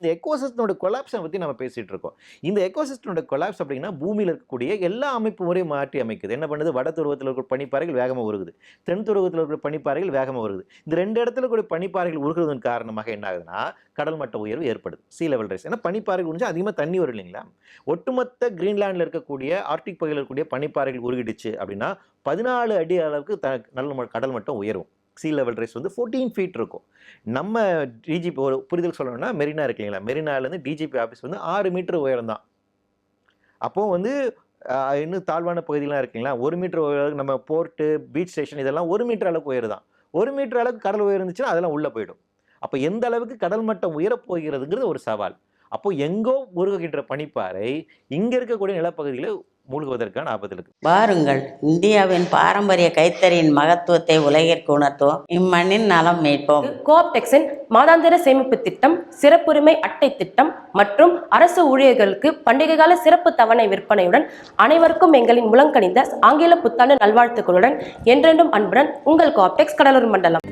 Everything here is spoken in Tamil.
இந்த எக்கோசிஸ்டனோட கொலாப்ஸை பற்றி நம்ம பேசிகிட்டு இருக்கோம். இந்த எக்கோசிஸ்டனோட கொலாப்ஸ் அப்படின்னா பூமியில் இருக்கக்கூடிய எல்லா அமைப்பு முறையும் மாற்றி அமைக்குது. என்ன பண்ணுது? வட துருவத்தில் இருக்கிற பனிப்பாறைகள் வேகமாக உருகுது. தென் துருவத்தில் இருக்கிற பனிப்பாறைகள் வேகமாக உருகுது. இந்த ரெண்டு இடத்துல கூட பனிப்பாறைகள் உருகுறதன் காரணமாக என்ன ஆகுதுன்னா கடல் மட்ட உயர்வு ஏற்படுது. சீ லெவல் ரைஸ் ஏன்னா பனிப்பாறைகள் உறிஞ்சு அதிகமாக தண்ணி வரும் இல்லைங்களா? ஒட்டுமொத்த கிரீன்லாண்டில் இருக்கக்கூடிய ஆர்டிக் பகுதியில் இருக்கக்கூடிய பனிப்பாறைகள் உருகிடுச்சு அப்படின்னா பதினாலு அடி அளவுக்கு த நல்ல கடல் மட்டம் உயரும். சீ லெவல் ரைஸ் வந்து ஃபோர்டீன் ஃபீட் இருக்கும். நம்ம டிஜிபி ஒரு புரிதல் சொல்லணும்னா மெரினா இருக்கு இல்லைங்களா? மெரினாலேருந்து டிஜிபி ஆஃபீஸ் வந்து ஆறு மீட்டர் உயரம் தான். அப்போது வந்து இன்னும் தாழ்வான பகுதியெலாம் இருக்குங்களா ஒரு மீட்டர் உயரம் நம்ம போர்ட்டு பீச் ஸ்டேஷன் இதெல்லாம் ஒரு மீட்டர் அளவுக்கு உயருதான் ஒரு மீட்டர் அளவுக்கு கடல் உயர்ந்துச்சுன்னா இருந்துச்சுன்னா அதெல்லாம் உள்ளே போயிடும். அப்போ எந்த அளவுக்கு கடல் மட்டம் உயரப் போகிறதுங்கிறது ஒரு சவால். அப்போது எங்கோ உருகுகின்ற பனிப்பாறை இங்கே இருக்கக்கூடிய நிலப்பகுதியில் மூழ்குவதற்கான ஆபத்து இருக்கு வாருங்கள் இந்தியாவின் பாரம்பரிய கைத்தறியின் மகத்துவத்தை உலகிற்கு உணர்த்துவோம். இம்மண்ணின் நலம் மீட்போம். கோஆப்டெக்ஸின் மாதாந்திர சேமிப்பு திட்டம் சிறப்புரிமை அட்டை திட்டம் மற்றும் அரசு ஊழியர்களுக்கு பண்டிகை கால சிறப்பு தவணை விற்பனையுடன் அனைவருக்கும் எங்களின் முழங்கணிந்த ஆங்கில புத்தாண்டு நல்வாழ்த்துக்களுடன் என்றென்றும் அன்புடன் உங்கள் கோஆப்டெக்ஸ் கடலூர் மண்டலம்.